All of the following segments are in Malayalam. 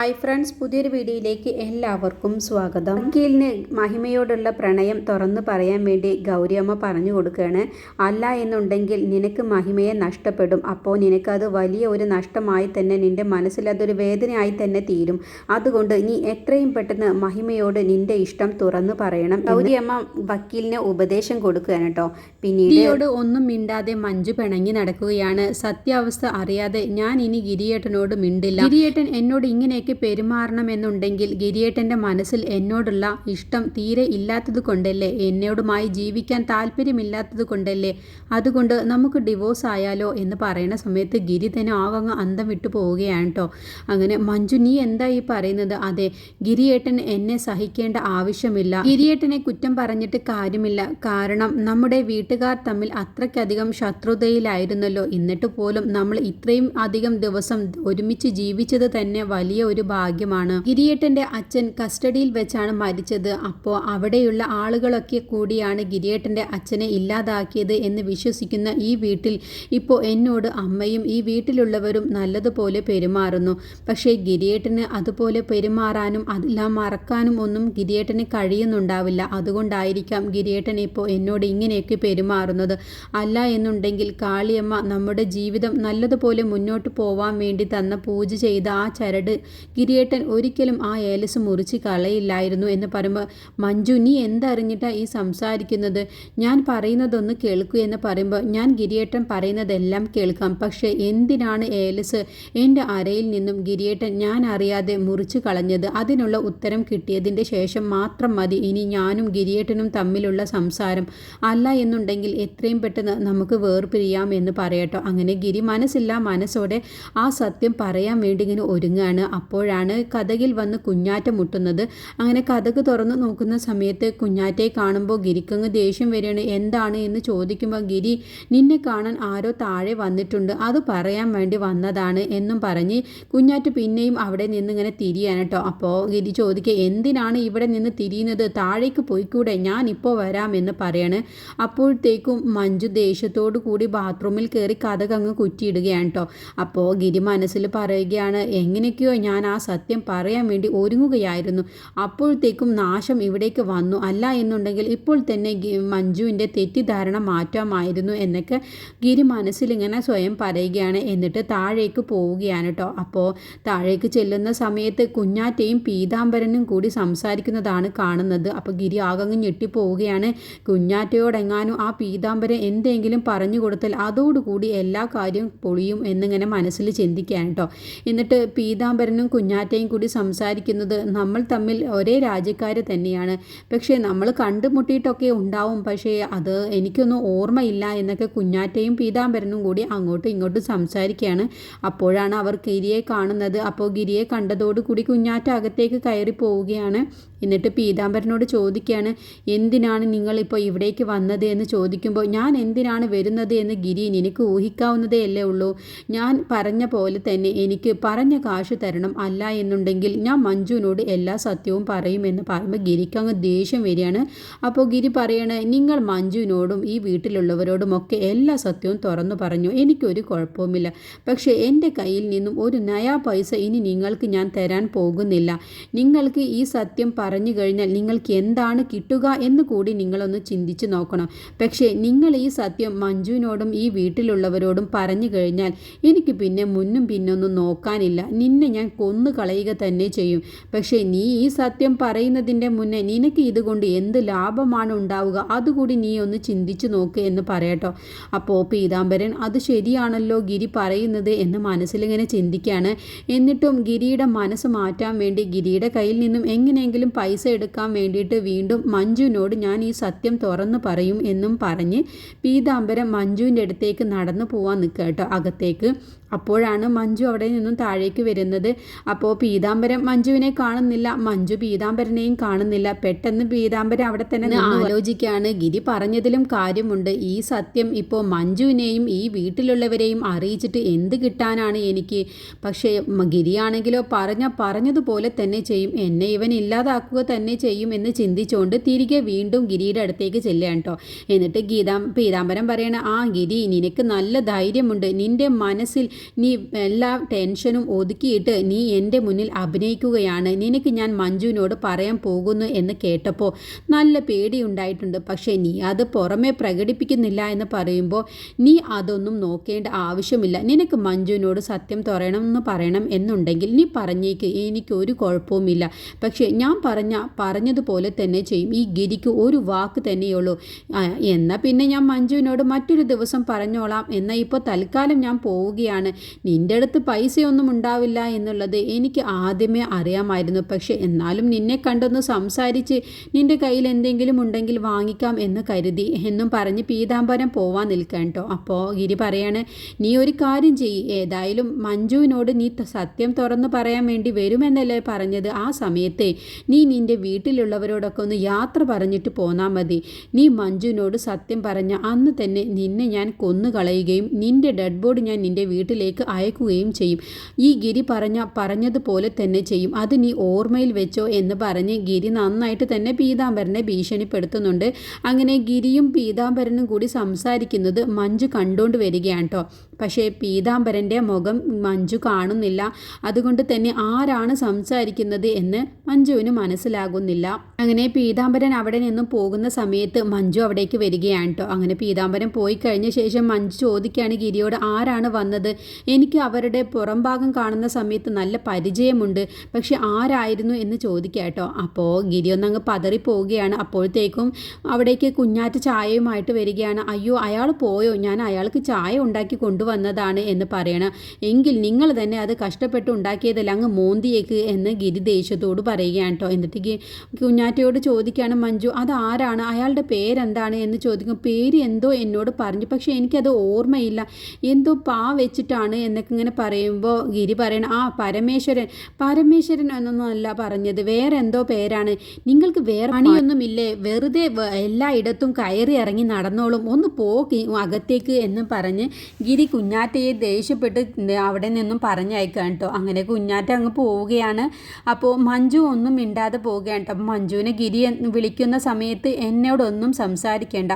ഹായ് ഫ്രണ്ട്സ് പുതിയൊരു വീഡിയോയിലേക്ക് എല്ലാവർക്കും സ്വാഗതം. വക്കീലിന് മഹിമയോടുള്ള പ്രണയം തുറന്നു പറയാൻ വേണ്ടി ഗൗരിയമ്മ പറഞ്ഞു കൊടുക്കുകയാണ്. അല്ല എന്നുണ്ടെങ്കിൽ നിനക്ക് മഹിമയെ നഷ്ടപ്പെടും. അപ്പോൾ നിനക്കത് വലിയ ഒരു നഷ്ടമായി തന്നെ നിന്റെ മനസ്സിൽ അതൊരു വേദനയായി തന്നെ തീരും. അതുകൊണ്ട് നീ എത്രയും പെട്ടെന്ന് മഹിമയോട് നിന്റെ ഇഷ്ടം തുറന്നു പറയണം. ഗൗരിയമ്മ വക്കീലിന് ഉപദേശം കൊടുക്കുകയാണ് കേട്ടോ. പിന്നീട് ഒന്നും മിണ്ടാതെ മഞ്ജു പിണങ്ങി നടക്കുകയാണ്. സത്യാവസ്ഥ അറിയാതെ ഞാൻ ഇനി ഗിരിയേട്ടനോട് മിണ്ടില്ല. ഗിരിയേട്ടൻ എന്നോട് ഇങ്ങനെയൊക്കെ പെരുമാറണമെന്നുണ്ടെങ്കിൽ ഗിരിയേട്ടന്റെ മനസ്സിൽ എന്നോടുള്ള ഇഷ്ടം തീരെ ഇല്ലാത്തത് കൊണ്ടല്ലേ എന്നോടുമായി ജീവിക്കാൻ താല്പര്യമില്ലാത്തത് കൊണ്ടല്ലേ അതുകൊണ്ട് നമുക്ക് ഡിവോഴ്സ് ആയാലോ എന്ന് പറയുന്ന സമയത്ത് ഗിരി തന്നെ ആകങ്ങ് അന്തം വിട്ടു പോവുകയാണ് കേട്ടോ അങ്ങനെ മഞ്ജു നീ എന്താ ഈ പറയുന്നത്? അതെ ഗിരിയേട്ടൻ എന്നെ സഹിക്കേണ്ട ആവശ്യമില്ല. ഗിരിയേട്ടനെ കുറ്റം പറഞ്ഞിട്ട് കാര്യമില്ല. കാരണം നമ്മുടെ വീട്ടുകാർ തമ്മിൽ അത്രയ്ക്കധികം ശത്രുതയിലായിരുന്നല്ലോ. എന്നിട്ട് പോലും നമ്മൾ ഇത്രയും അധികം ദിവസം ഒരുമിച്ച് ജീവിച്ചത് തന്നെ വലിയ ഒരു ഭാഗ്യമാണ്. ഗിരിയേട്ടന്റെ അച്ഛൻ കസ്റ്റഡിയിൽ വെച്ചാണ് മരിച്ചത്. അപ്പോൾ അവിടെയുള്ള ആളുകളൊക്കെ കൂടിയാണ് ഗിരിയേട്ടന്റെ അച്ഛനെ ഇല്ലാതാക്കിയത് എന്ന് വിശ്വസിക്കുന്ന ഈ വീട്ടിൽ ഇപ്പോൾ എന്നോട് അമ്മയും ഈ വീട്ടിലുള്ളവരും നല്ലതുപോലെ പെരുമാറുന്നു. പക്ഷേ ഗിരിയേട്ടന് അതുപോലെ പെരുമാറാനും അതെല്ലാം മറക്കാനും ഒന്നും ഗിരിയേട്ടന് കഴിയുന്നുണ്ടാവില്ല. അതുകൊണ്ടായിരിക്കാം ഗിരിയേട്ടൻ ഇപ്പോൾ എന്നോട് ഇങ്ങനെയൊക്കെ പെരുമാറുന്നത്. അല്ല എന്നുണ്ടെങ്കിൽ കാളിയമ്മ നമ്മുടെ ജീവിതം നല്ലതുപോലെ മുന്നോട്ട് പോവാൻ വേണ്ടി തന്ന പൂജ ചെയ്ത ആ ചരട് ഗിരിയേട്ടൻ ഒരിക്കലും ആ ഏലസ് മുറിച്ച് കളയില്ലായിരുന്നു എന്ന് പറയുമ്പോൾ മഞ്ജു നീ എന്തറിഞ്ഞിട്ടാ ഈ സംസാരിക്കുന്നത്? ഞാൻ പറയുന്നതൊന്ന് കേൾക്കൂ എന്ന് പറയുമ്പോൾ ഞാൻ ഗിരിയേട്ടൻ പറയുന്നതെല്ലാം കേൾക്കാം. പക്ഷേ എന്തിനാണ് ഏലസ് എന്റെ അരയിൽ നിന്നും ഗിരിയേട്ടൻ ഞാൻ അറിയാതെ മുറിച്ച് കളഞ്ഞത്? അതിനുള്ള ഉത്തരം കിട്ടിയതിന്റെ ശേഷം മാത്രം മതി. ഇനി ഞാനും ഗിരിയേട്ടനും തമ്മിലുള്ള സംസാരം അല്ല എന്നുണ്ടെങ്കിൽ എത്രയും പെട്ടെന്ന് നമുക്ക് വേർപിരിയാം എന്ന് പറയട്ടോ. അങ്ങനെ ഗിരി മനസ്സില്ല മനസ്സോടെ ആ സത്യം പറയാൻ വേണ്ടി ഇങ്ങനെ ഒരുങ്ങാണ് അപ്പോഴാണ് കഥകിൽ വന്ന് കുഞ്ഞാറ്റ മുട്ടുന്നത്. അങ്ങനെ കഥക് തുറന്നു നോക്കുന്ന സമയത്ത് കുഞ്ഞാറ്റയെ കാണുമ്പോൾ ഗിരിക്കങ്ങ് ദേഷ്യം വരികയാണ്. എന്താണ് എന്ന് ചോദിക്കുമ്പോൾ ഗിരി നിന്നെ കാണാൻ ആരോ താഴെ വന്നിട്ടുണ്ട്. അത് പറയാൻ വേണ്ടി വന്നതാണ് എന്നും പറഞ്ഞ് കുഞ്ഞാറ്റ് പിന്നെയും അവിടെ നിന്ന് ഇങ്ങനെ തിരിയാണ് കേട്ടോ. അപ്പോൾ ഗിരി ചോദിക്കുക എന്തിനാണ് ഇവിടെ നിന്ന് തിരിയുന്നത്? താഴേക്ക് പോയിക്കൂടെ? ഞാൻ ഇപ്പോൾ വരാമെന്ന് പറയാണ്. അപ്പോഴത്തേക്കും മഞ്ജു ദേഷ്യത്തോടു കൂടി ബാത്റൂമിൽ കയറി കഥകങ്ങ് കുറ്റിയിടുകയാണ് കേട്ടോ. അപ്പോൾ ഗിരി മനസ്സിൽ പറയുകയാണ് എങ്ങനെയൊക്കെയോ ഞാൻ സത്യം പറയാൻ വേണ്ടി ഒരുങ്ങുകയായിരുന്നു. അപ്പോഴത്തേക്കും നാശം ഇവിടേക്ക് വന്നു. അല്ല എന്നുണ്ടെങ്കിൽ ഇപ്പോൾ തന്നെ മഞ്ജുവിന്റെ തെറ്റിദ്ധാരണ മാറ്റാമായിരുന്നു എന്നൊക്കെ ഗിരി മനസ്സിൽ ഇങ്ങനെ സ്വയം പറയുകയാണ്. എന്നിട്ട് താഴേക്ക് പോവുകയാണ് കേട്ടോ. അപ്പോൾ താഴേക്ക് ചെല്ലുന്ന സമയത്ത് കുഞ്ഞാറ്റയും പീതാംബരനും കൂടി സംസാരിക്കുന്നതാണ് കാണുന്നത്. അപ്പോൾ ഗിരി ആകങ്ങ് ഞെട്ടിപ്പോവുകയാണ്. കുഞ്ഞാറ്റയോടെങ്ങാനും ആ പീതാംബരൻ എന്തെങ്കിലും പറഞ്ഞു കൊടുത്താൽ അതോടുകൂടി എല്ലാ കാര്യവും പൊളിയും എന്നിങ്ങനെ മനസ്സിൽ ചിന്തിക്കുകയാണ് കേട്ടോ. എന്നിട്ട് പീതാംബരനും കുഞ്ഞാറ്റയും കൂടി സംസാരിക്കുന്നത് നമ്മൾ തമ്മിൽ ഒരേ രാജ്യക്കാർ തന്നെയാണ്. പക്ഷേ നമ്മൾ കണ്ടുമുട്ടിയിട്ടൊക്കെ ഉണ്ടാവും. പക്ഷേ അത് എനിക്കൊന്നും ഓർമ്മയില്ല എന്നൊക്കെ കുഞ്ഞാറ്റയും പീതാംബരനും കൂടി അങ്ങോട്ടും ഇങ്ങോട്ടും സംസാരിക്കുകയാണ്. അപ്പോഴാണ് അവർ ഗിരിയെ കാണുന്നത്. അപ്പോൾ ഗിരിയെ കണ്ടതോടുകൂടി കുഞ്ഞാറ്റ അകത്തേക്ക് കയറി പോവുകയാണ് എന്നിട്ട് പീതാംബരനോട് ചോദിക്കുകയാണ് എന്തിനാണ് നിങ്ങളിപ്പോൾ ഇവിടേക്ക് വന്നത്? എന്ന് ചോദിക്കുമ്പോൾ ഞാൻ എന്തിനാണ് വരുന്നത്? എന്ന് ഗിരി എനിക്ക് ഊഹിക്കാവുന്നതേ അല്ലേ ഉള്ളൂ. ഞാൻ പറഞ്ഞ പോലെ തന്നെ എനിക്ക് പറഞ്ഞ കാശ് തരണം അല്ല എന്നുണ്ടെങ്കിൽ ഞാൻ മഞ്ജുവിനോട് എല്ലാ സത്യവും പറയുമെന്ന് പറയുമ്പോൾ ഗിരിക്ക് അങ്ങ് ദേഷ്യം വരികയാണ്. അപ്പോൾ ഗിരി പറയണ നിങ്ങൾ മഞ്ജുവിനോടും ഈ വീട്ടിലുള്ളവരോടും ഒക്കെ എല്ലാ സത്യവും തുറന്നു പറഞ്ഞു. എനിക്കൊരു കുഴപ്പവുമില്ല. പക്ഷേ എന്റെ കയ്യിൽ നിന്നും ഒരു നയാ പൈസ ഇനി നിങ്ങൾക്ക് ഞാൻ തരാൻ പോകുന്നില്ല. നിങ്ങൾക്ക് ഈ സത്യം പറഞ്ഞു കഴിഞ്ഞാൽ നിങ്ങൾക്ക് എന്താണ് കിട്ടുക എന്ന് കൂടി നിങ്ങളൊന്ന് ചിന്തിച്ചു നോക്കണം. പക്ഷേ നിങ്ങൾ ഈ സത്യം മഞ്ജുവിനോടും ഈ വീട്ടിലുള്ളവരോടും പറഞ്ഞു കഴിഞ്ഞാൽ എനിക്ക് പിന്നെ മുന്നും പിന്നൊന്നും നോക്കാനില്ല. നിന്നെ ഞാൻ കൊന്നു കളയുക തന്നെ ചെയ്യും. പക്ഷേ നീ ഈ സത്യം പറയുന്നതിന്റെ മുന്നേ നിനക്ക് ഇതുകൊണ്ട് എന്ത് ലാഭമാണ് ഉണ്ടാവുക? അതുകൂടി നീ ഒന്ന് ചിന്തിച്ചു നോക്ക് എന്ന് പറയട്ടോ. അപ്പോൾ പീതാംബരൻ അത് ശരിയാണല്ലോ ഗിരി പറയുന്നത് എന്ന് മനസ്സിലിങ്ങനെ ചിന്തിക്കുകയാണ് എന്നിട്ടും ഗിരിയുടെ മനസ്സ് മാറ്റാൻ വേണ്ടി ഗിരിയുടെ കയ്യിൽ നിന്നും എങ്ങനെയെങ്കിലും പൈസ എടുക്കാൻ വേണ്ടിയിട്ട് വീണ്ടും മഞ്ജുവിനോട് ഞാൻ ഈ സത്യം തുറന്നു പറയും എന്നും പറഞ്ഞ് പീതാംബരം മഞ്ജുവിന്റെ അടുത്തേക്ക് നടന്നു പോവാൻ നിൽക്കുക കേട്ടോ. അകത്തേക്ക് അപ്പോഴാണ് മഞ്ജു അവിടെ നിന്നും താഴേക്ക് വരുന്നത്. അപ്പോൾ പീതാംബരം മഞ്ജുവിനെ കാണുന്നില്ല. മഞ്ജു പീതാംബരനെയും കാണുന്നില്ല. പെട്ടെന്ന് പീതാംബരം അവിടെ തന്നെ ആലോചിക്കുകയാണ് ഗിരി പറഞ്ഞതിലും കാര്യമുണ്ട്. ഈ സത്യം ഇപ്പോൾ മഞ്ജുവിനെയും ഈ വീട്ടിലുള്ളവരെയും അറിയിച്ചിട്ട് എന്ത് കിട്ടാനാണ് എനിക്ക്? പക്ഷേ ഗിരിയാണെങ്കിലോ പറഞ്ഞ പറഞ്ഞതുപോലെ തന്നെ ചെയ്യും. എന്നെ ഇവൻ ഇല്ലാതാക്കുക തന്നെ ചെയ്യും എന്ന് ചിന്തിച്ചുകൊണ്ട് തിരികെ വീണ്ടും ഗിരിയുടെ അടുത്തേക്ക് ചെല്ലുകയാണ് കേട്ടോ. എന്നിട്ട് ഗീതാ പീതാംബരം പറയണ ആ ഗിരി നിനക്ക് നല്ല ധൈര്യമുണ്ട്. നിന്റെ മനസ്സിൽ നീ എല്ലാ ടെൻഷനും ഒതുക്കിയിട്ട് നീ എന്റെ മുന്നിൽ അഭിനയിക്കുകയാണ്. നിനക്ക് ഞാൻ മഞ്ജുവിനോട് പറയാൻ പോകുന്നു എന്ന് കേട്ടപ്പോൾ നല്ല പേടിയുണ്ടായിട്ടുണ്ട്. പക്ഷേ നീ അത് പുറമെ പ്രകടിപ്പിക്കുന്നില്ല എന്ന് പറയുമ്പോൾ നീ അതൊന്നും നോക്കേണ്ട ആവശ്യമില്ല. നിനക്ക് മഞ്ജുവിനോട് സത്യം തുറയണം എന്ന് പറയണം എന്നുണ്ടെങ്കിൽ നീ പറഞ്ഞേക്ക്. എനിക്കൊരു കുഴപ്പവുമില്ല. പക്ഷേ ഞാൻ പറഞ്ഞ പറഞ്ഞതുപോലെ തന്നെ ചെയ്യും. ഈ ഗിരിക്ക് ഒരു വാക്ക് തന്നെയുള്ളൂ. എന്നാൽ പിന്നെ ഞാൻ മഞ്ജുവിനോട് മറ്റൊരു ദിവസം പറഞ്ഞോളാം. എന്നാൽ ഇപ്പോൾ തൽക്കാലം ഞാൻ പോവുകയാണ്. നിന്റെ അടുത്ത് പൈസയൊന്നും ഉണ്ടാവില്ല എന്നുള്ളത് എനിക്ക് ആദ്യമേ അറിയാമായിരുന്നു. പക്ഷേ എന്നാലും നിന്നെ കണ്ടൊന്ന് സംസാരിച്ച് നിന്റെ കയ്യിൽ എന്തെങ്കിലും ഉണ്ടെങ്കിൽ വാങ്ങിക്കാം എന്ന് കരുതി എന്നും പറഞ്ഞ് പീതാംബരം പോവാൻ നിൽക്കാൻ കേട്ടോ അപ്പോൾ ഗിരി പറയാണ് നീ ഒരു കാര്യം ചെയ്യ്. ഏതായാലും മഞ്ജുവിനോട് നീ സത്യം തുറന്നു പറയാൻ വേണ്ടി വരുമെന്നല്ലേ പറഞ്ഞത്. ആ സമയത്തെ നീ നിന്റെ വീട്ടിലുള്ളവരോടൊക്കെ ഒന്ന് യാത്ര പറഞ്ഞിട്ട് പോന്നാൽ മതി. നീ മഞ്ജുവിനോട് സത്യം പറഞ്ഞ അന്ന് തന്നെ നിന്നെ ഞാൻ കൊന്നു കളയുകയും നിന്റെ ഡെഡ് ബോഡി ഞാൻ നിന്റെ വീട്ടിലേക്ക് അയക്കുകയും ചെയ്യും. ഈ ഗിരി പറഞ്ഞ പറഞ്ഞതുപോലെ തന്നെ ചെയ്യും. അത് നീ ഓർമ്മയിൽ വെച്ചോ എന്ന് പറഞ്ഞ് ഗിരി നന്നായിട്ട് തന്നെ പീതാംബരനെ ഭീഷണിപ്പെടുത്തുന്നുണ്ട്. അങ്ങനെ ഗിരിയും പീതാംബരനും കൂടി സംസാരിക്കുന്നത് മഞ്ജു കണ്ടുകൊണ്ട് വരികയാണ് കേട്ടോ പക്ഷേ പീതാംബരന്റെ മുഖം മഞ്ജു കാണുന്നില്ല. അതുകൊണ്ട് തന്നെ ആരാണ് സംസാരിക്കുന്നത് എന്ന് മഞ്ജുവിന് മനസ്സിലാകുന്നില്ല. അങ്ങനെ പീതാംബരൻ അവിടെ നിന്നും പോകുന്ന സമയത്ത് മഞ്ജു അവിടേക്ക് വരികയാണ് കേട്ടോ അങ്ങനെ പീതാംബരൻ പോയി കഴിഞ്ഞ ശേഷം മഞ്ജു ചോദിക്കുകയാണ് ഗിരിയോട് ആരാണ് വന്നത്? എനിക്ക് അവരുടെ പുറംഭാഗം കാണുന്ന സമയത്ത് നല്ല പരിചയമുണ്ട്. പക്ഷെ ആരായിരുന്നു എന്ന് ചോദിക്കാം കേട്ടോ അപ്പോൾ ഗിരി ഒന്നങ്ങ് പതറി പോവുകയാണ്. അപ്പോഴത്തേക്കും അവിടേക്ക് കുഞ്ഞാറ്റ് ചായയുമായിട്ട് വരികയാണ്. അയ്യോ അയാൾ പോയോ? ഞാൻ അയാൾക്ക് ചായ ഉണ്ടാക്കി കൊണ്ടുവന്നതാണ് എന്ന് പറയണം. എങ്കിൽ നിങ്ങൾ തന്നെ അത് കഷ്ടപ്പെട്ട് ഉണ്ടാക്കിയതല്ല അങ്ങ് മോന്തിയേക്ക് എന്ന് ഗിരി ദേഷ്യത്തോട് പറയുകയാണ് കേട്ടോ എന്നിട്ട് കുഞ്ഞാറ്റയോട് ചോദിക്കുകയാണ് മഞ്ജു അത് ആരാണ്? അയാളുടെ പേരെന്താണ്? എന്ന് ചോദിക്കും പേര് എന്തോ എന്നോട് പറഞ്ഞു. പക്ഷേ എനിക്കത് ഓർമ്മയില്ല. എന്തോ പാ വെച്ചിട്ടാണ് എന്നൊക്കെ ഇങ്ങനെ പറയുമ്പോൾ ഗിരി പറയണം ആ പരമേശ്വരൻ. പരമേശ്വരൻ എന്നൊന്നുമല്ല പറഞ്ഞത്. വേറെ എന്തോ പേരാണ്. നിങ്ങൾക്ക് വേറെ പണിയൊന്നുമില്ലേ? വെറുതെ എല്ലായിടത്തും കയറി ഇറങ്ങി നടന്നോളും. ഒന്ന് പോകി അകത്തേക്ക് എന്ന് പറഞ്ഞ് ഗിരി കുഞ്ഞാറ്റയെ ദേഷ്യപ്പെട്ട് അവിടെ നിന്നും പറഞ്ഞയക്കാം കേട്ടോ. അങ്ങനെ കുഞ്ഞാറ്റ അങ്ങ് പോവുകയാണ്. അപ്പോൾ മഞ്ജു ഒന്നും മിണ്ടാതെ പോവുകയാണ് കേട്ടോ. മഞ്ജുവിനെ ഗിരി വിളിക്കുന്ന സമയത്ത് എന്നോടൊന്നും സംസാരിക്കേണ്ട.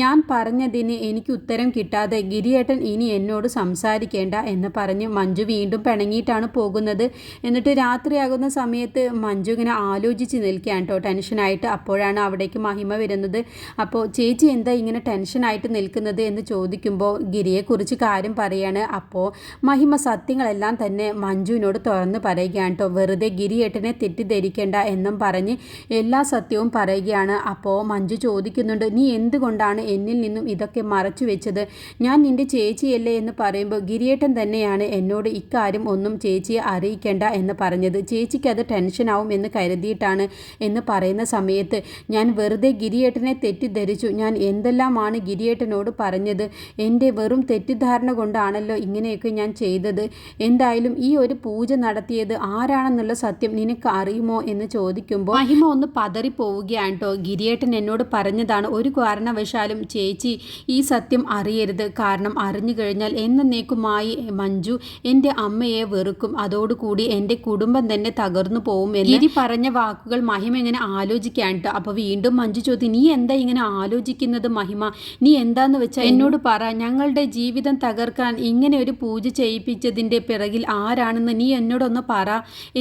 ഞാൻ പറഞ്ഞതിന് എനിക്ക് ഉത്തരം കിട്ടാതെ ഗിരിയേട്ടൻ ഇനി എന്നോട് സംസാരിക്കേണ്ട എന്ന് പറഞ്ഞ് മഞ്ജു വീണ്ടും പിണങ്ങിയിട്ടാണ് പോകുന്നത്. എന്നിട്ട് രാത്രിയാകുന്ന സമയത്ത് മഞ്ജു ഇങ്ങനെ ആലോചിച്ച് നിൽക്കുകയാണ് കേട്ടോ. ടെൻഷനായിട്ട് അപ്പോഴാണ് അവിടേക്ക് മഹിമ വരുന്നത്. അപ്പോൾ ചേച്ചി എന്താ ഇങ്ങനെ ടെൻഷനായിട്ട് നിൽക്കുന്നത് എന്ന് ചോദിക്കുമ്പോൾ ഗിരിയെക്കുറിച്ച് കാര്യം പറയാണ്. അപ്പോൾ മഹിമ സത്യങ്ങളെല്ലാം തന്നെ മഞ്ജുവിനോട് തുറന്ന് പറയുകയാണ് കേട്ടോ വെറുതെ ഗിരിയേട്ടനെ തെറ്റിദ്ധരിക്കേണ്ട എന്നും പറഞ്ഞ് എല്ലാ സത്യവും പറയുകയാണ്. അപ്പോൾ മഞ്ജു ചോദിക്കുന്നുണ്ട് നീ എന്തുകൊണ്ടാണ് എന്നിൽ നിന്നും ഇതൊക്കെ മറച്ചു വെച്ചത്? ഞാൻ നിന്റെ ചേച്ചിയല്ലേ? എന്ന് പറയുമ്പോൾ ഗിരിയേട്ടൻ തന്നെയാണ് എന്നോട് ഇക്കാര്യം ഒന്നും ചേച്ചിയെ അറിയിക്കേണ്ട എന്ന് പറഞ്ഞത്. ചേച്ചിക്ക് അത് ടെൻഷനാവും എന്ന് കരുതിയിട്ടാണ് എന്ന് പറയുന്ന സമയത്ത് ഞാൻ വെറുതെ ഗിരിയേട്ടനെ തെറ്റിദ്ധരിച്ചു. ഞാൻ എന്തെല്ലാമാണ് ഗിരിയേട്ടനോട് പറഞ്ഞത്? എന്റെ വെറും തെറ്റിദ്ധാരണ കൊണ്ടാണല്ലോ ഇങ്ങനെയൊക്കെ ഞാൻ ചെയ്തത്. എന്തായാലും ഈ ഒരു പൂജ നടത്തിയത് ആരാണെന്നുള്ള സത്യം നിനക്ക് അറിയുമോ എന്ന് ചോദിക്കുമ്പോൾ മഹിമ ഒന്ന് പതറിപ്പോവുകയാണ് കേട്ടോ ഗിരിയേട്ടൻ എന്നോട് പറഞ്ഞതാണ് ഒരു കാരണവശാലും ചേച്ചി ഈ സത്യം അറിയരുത്. കാരണം അറിഞ്ഞു കഴിഞ്ഞാൽ എന്നേക്കുമായി മഞ്ജു എന്റെ അമ്മയെ വെറുക്കും. അതോടുകൂടി എന്റെ കുടുംബം തന്നെ തകർന്നു പോകും ഗിരി പറഞ്ഞ വാക്കുകൾ മഹിമ ഇങ്ങനെ ആലോചിക്കാൻ കേട്ടോ അപ്പോൾ വീണ്ടും മഞ്ജു ചോദ്യം നീ എന്താ ഇങ്ങനെ ആലോചിക്കുന്നത് മഹിമ? നീ എന്താന്ന് വെച്ചാൽ എന്നോട് പറ. ഞങ്ങളുടെ ജീവിതം തകർക്കാൻ ഇങ്ങനെ ഒരു പൂജ ചെയ്യിപ്പിച്ചതിന്റെ പിറകിൽ ആരാണെന്ന് നീ എന്നോടൊന്ന് പറ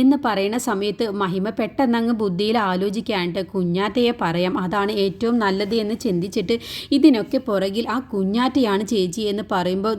എന്ന് പറയുന്ന സമയത്ത് മഹിമ പെട്ടെന്നങ്ങ് ബുദ്ധിയിൽ ആലോചിക്കാണ്ട് കുഞ്ഞാറ്റയെ പറയാം അതാണ് ഏറ്റവും നല്ലത് എന്ന് ചിന്തിച്ചിട്ട് ഇതിനൊക്കെ പുറകിൽ ആ കുഞ്ഞാറ്റയാണ് ചേച്ചി എന്ന് പറയുമ്പോൾ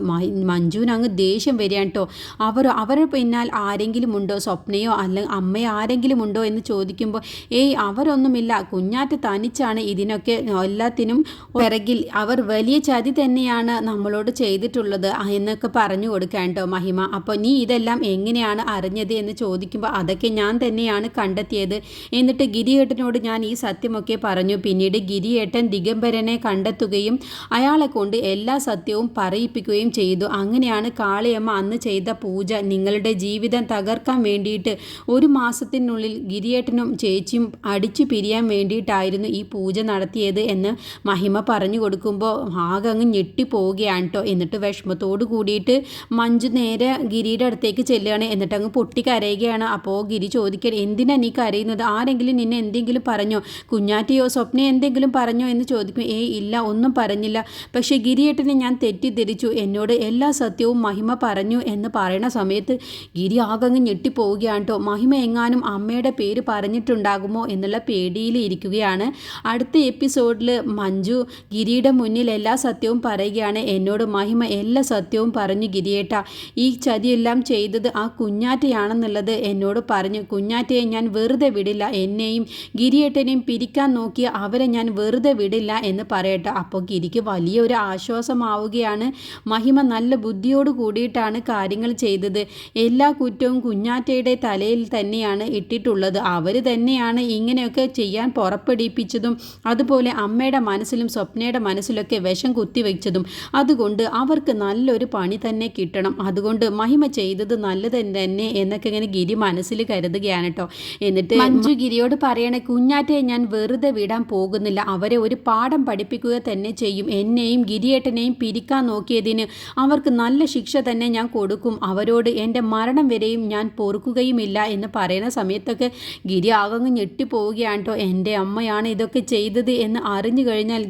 മഞ്ജുവിന് അങ്ങ് ദേഷ്യം വരികയാണ് കേട്ടോ അവർ അവരുടെ പിന്നാൽ ആരെങ്കിലും ഉണ്ടോ? സ്വപ്നയോ അല്ലെങ്കിൽ അമ്മയോ ആരെങ്കിലും ഉണ്ടോ എന്ന് ചോദിക്കുമ്പോൾ ഏയ് അവരൊന്നുമില്ല. കുഞ്ഞാറ്റ തനിച്ചാണ് ഇതിനൊക്കെ എല്ലാത്തിനും പിറകിൽ. അവർ വലിയ ചതി തന്നെയാണ് നമ്മളോട് ചെയ്തിട്ടുള്ളത്. എന്നൊക്കെ പറഞ്ഞു കൊടുക്കാൻ കേട്ടോ മഹിമ. അപ്പോൾ നീ ഇതെല്ലാം എങ്ങനെയാണ് അറിഞ്ഞത് എന്ന് ചോദിക്കുമ്പോൾ അതൊക്കെ ഞാൻ തന്നെയാണ് കണ്ടെത്തിയത്. എന്നിട്ട് ഗിരിയേട്ടനോട് ഞാൻ ഈ സത്യമൊക്കെ പറഞ്ഞു. പിന്നീട് ഗിരിയേട്ടൻ ദിഗംബരനെ കണ്ടെത്തുകയും അയാളെ കൊണ്ട് എല്ലാ സത്യവും പറയിപ്പിക്കുകയും ചെയ്തു. അങ്ങനെയാണ് കാളിയമ്മ അന്ന് ചെയ്ത പൂജ. നിങ്ങളുടെ ജീവിതം തകർക്കാൻ വേണ്ടിയിട്ട് ഒരു മാസത്തിനുള്ളിൽ ഗിരിയേട്ടനും ചേച്ചിയും അടിച്ചു പിരിയാൻ വേണ്ടിയിട്ടായിരുന്നു ഈ പൂജ നടത്തിയത് എന്ന് മഹിമ പറഞ്ഞു കൊടുക്കുമ്പോൾ ആകെ അങ്ങ് ഞെട്ടിപ്പോവുകയാണ് കേട്ടോ. എന്നിട്ട് വിഷമത്തോടെ അതോട് കൂടിയിട്ട് മഞ്ജു നേരെ ഗിരിയുടെ അടുത്തേക്ക് ചെല്ലുകയാണ്. എന്നിട്ട് അങ്ങ് പൊട്ടി കരയുകയാണ്. അപ്പോൾ ഗിരി ചോദിക്കുകയാണ് എന്തിനാ നീ കരയുന്നത്? ആരെങ്കിലും നിന്നെ എന്തെങ്കിലും പറഞ്ഞോ? കുഞ്ഞാറ്റിയോ സ്വപ്ന എന്തെങ്കിലും പറഞ്ഞോ? എന്ന് ചോദിക്കും. ഏ ഇല്ല ഒന്നും പറഞ്ഞില്ല. പക്ഷേ ഗിരിയേട്ടനെ ഞാൻ തെറ്റിദ്ധരിച്ചു. എന്നോട് എല്ലാ സത്യവും മഹിമ പറഞ്ഞു എന്ന് പറയുന്ന സമയത്ത് ഗിരി ആകങ്ങ് ഞെട്ടിപ്പോവുകയാണ് കേട്ടോ മഹിമ എങ്ങാനും അമ്മയുടെ പേര് പറഞ്ഞിട്ടുണ്ടാകുമോ എന്നുള്ള പേടിയിൽ ഇരിക്കുകയാണ്. അടുത്ത എപ്പിസോഡിൽ മഞ്ജു ഗിരിയുടെ മുന്നിൽ എല്ലാ സത്യവും പറയുകയാണ്. എന്നോട് മഹിമ എല്ലാ സത്യവും പറഞ്ഞു ഗിരിയേട്ട. ഈ ചതിയെല്ലാം ചെയ്തത് ആ കുഞ്ഞാറ്റയാണെന്നുള്ളത് എന്നോട് പറഞ്ഞു. കുഞ്ഞാറ്റയെ ഞാൻ വെറുതെ വിടില്ല. എന്നെയും ഗിരിയേട്ടനെയും പിരിക്കാൻ നോക്കിയ അവരെ ഞാൻ വെറുതെ വിടില്ല എന്ന് പറയട്ടെ. അപ്പോൾ ഗിരിക്ക് വലിയൊരു ആശ്വാസമാവുകയാണ്. മഹിമ നല്ല ബുദ്ധിയോട് കൂടിയിട്ടാണ് കാര്യങ്ങൾ ചെയ്തത്. എല്ലാ കുറ്റവും കുഞ്ഞാറ്റയുടെ തലയിൽ തന്നെയാണ് ഇട്ടിട്ടുള്ളത്. അവർ തന്നെയാണ് ഇങ്ങനെയൊക്കെ ചെയ്യാൻ പുറപ്പെടിപ്പിച്ചതും അതുപോലെ അമ്മയുടെ മനസ്സിലും സ്വപ്നയുടെ മനസ്സിലൊക്കെ വിഷം കുത്തിവെച്ചതും. അതുകൊണ്ട് അവർക്ക് നല്ലൊരു പണി തന്നെ കിട്ടണം. അതുകൊണ്ട് മഹിമ ചെയ്തത് നല്ലത് തന്നെ എന്നൊക്കെ ഇങ്ങനെ ഗിരി മനസ്സിൽ കരുതുകയാണ് കേട്ടോ എന്നിട്ട് മഞ്ജു ഗിരിയോട് പറയണേ കുഞ്ഞാറ്റയെ ഞാൻ വെറുതെ വിടാൻ പോകുന്നില്ല. അവരെ ഒരു പാഠം പഠിപ്പിക്കുക തന്നെ ചെയ്യും. എന്നെയും ഗിരിയേട്ടനെയും പിരിക്കാൻ നോക്കിയതിന് അവർക്ക് നല്ല ശിക്ഷ തന്നെ ഞാൻ കൊടുക്കും. അവരോട് എന്റെ മരണം വരെയും ഞാൻ പൊറുക്കുകയുമില്ല. എന്ന് പറയുന്ന സമയത്തൊക്കെ ഗിരി ആകങ്ങ് ഞെട്ടിപ്പോവുകയാണ് കേട്ടോ എന്റെ അമ്മയാണ് ഇതൊക്കെ ചെയ്തത് എന്ന് അറിഞ്ഞു കഴിഞ്ഞാൽ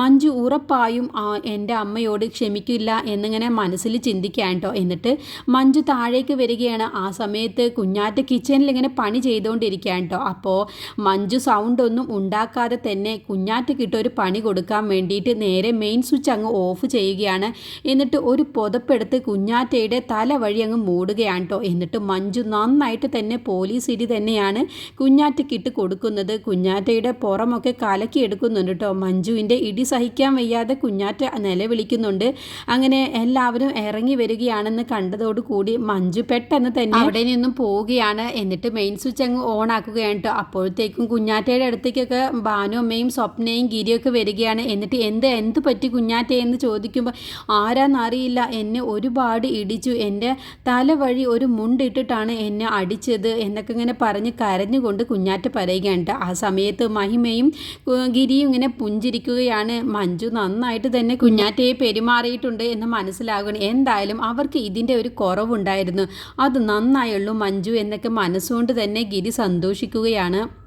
മഞ്ജു ഉറപ്പായും എന്റെ അമ്മയോട് ക്ഷമിക്കില്ല എന്നിങ്ങനെ മനസ്സിൽ ചിന്തിക്കുകയാണ് കേട്ടോ എന്നിട്ട് മഞ്ജു താഴേക്ക് വരികയാണ്. ആ സമയത്ത് കുഞ്ഞാറ്റ കിച്ചണിൽ ഇങ്ങനെ പണി ചെയ്തുകൊണ്ടിരിക്കുകയാണ് കേട്ടോ അപ്പോൾ മഞ്ജു സൗണ്ട് ഒന്നും ഉണ്ടാക്കാതെ തന്നെ കുഞ്ഞാറ്റക്കിട്ട് ഒരു പണി കൊടുക്കാൻ വേണ്ടിയിട്ട് നേരെ മെയിൻ സ്വിച്ച് അങ്ങ് ഓഫ് ചെയ്യുകയാണ്. എന്നിട്ട് ഒരു പുതപ്പെടുത്ത് കുഞ്ഞാറ്റയുടെ തല വഴി അങ്ങ് മൂടുകയാണ് കേട്ടോ എന്നിട്ട് മഞ്ജു നന്നായിട്ട് തന്നെ പോലീസ് ഇടി തന്നെയാണ് കുഞ്ഞാറ്റക്കിട്ട് കൊടുക്കുന്നത്. കുഞ്ഞാറ്റയുടെ പുറമൊക്കെ കലക്കി എടുക്കുന്നുണ്ട് കേട്ടോ മഞ്ജുവിന്റെ ഇടി സഹിക്കാൻ വയ്യാതെ കുഞ്ഞാറ്റ നിലവിളിക്കുന്നുണ്ട്. അങ്ങനെ എല്ലാവരും ഇറങ്ങി വരികയാണെന്ന് കണ്ടതോടുകൂടി മഞ്ജു പെട്ടെന്ന് തന്നെ അവിടെ നിന്നും പോവുകയാണ്. എന്നിട്ട് മെയിൻ സ്വിച്ച് അങ്ങ് ഓൺ ആക്കുകയാണ് കേട്ടോ അപ്പോഴത്തേക്കും കുഞ്ഞാറ്റയുടെ അടുത്തേക്കൊക്കെ ഭാനു അമ്മയും സ്വപ്നയും ഗിരിയൊക്കെ വരികയാണ്. എന്നിട്ട് എന്ത് എന്ത് പറ്റി കുഞ്ഞാറ്റ എന്ന് ചോദിക്കുമ്പോൾ ആരാന്നറിയില്ല എന്നെ ഒരുപാട് ഇടിച്ചു. എന്റെ തല വഴി ഒരു മുണ്ടിട്ടിട്ടാണ് എന്നെ അടിച്ചത്. എന്നൊക്കെ ഇങ്ങനെ പറഞ്ഞ് കരഞ്ഞുകൊണ്ട് കുഞ്ഞാറ്റ പറയുകയാണ് കേട്ടോ ആ സമയത്ത് മഹിമയും ഗിരിയും ഇങ്ങനെ പുഞ്ചിരിക്കുകയാണ്. മഞ്ജു നന്നായിട്ട് തന്നെ കുഞ്ഞാറ്റയെ പെരുമാറിയിട്ടുണ്ട് എന്ന് മനസ്സിലാകണം എന്തായാലും അവർക്ക് ഇതിന്റെ ഒരു കുറവുണ്ടായിരുന്നു. അത് നന്നായുള്ളൂ മഞ്ജു എന്നൊക്കെ മനസ്സുകൊണ്ട് തന്നെ ഗിരി സന്തോഷിക്കുകയാണ്.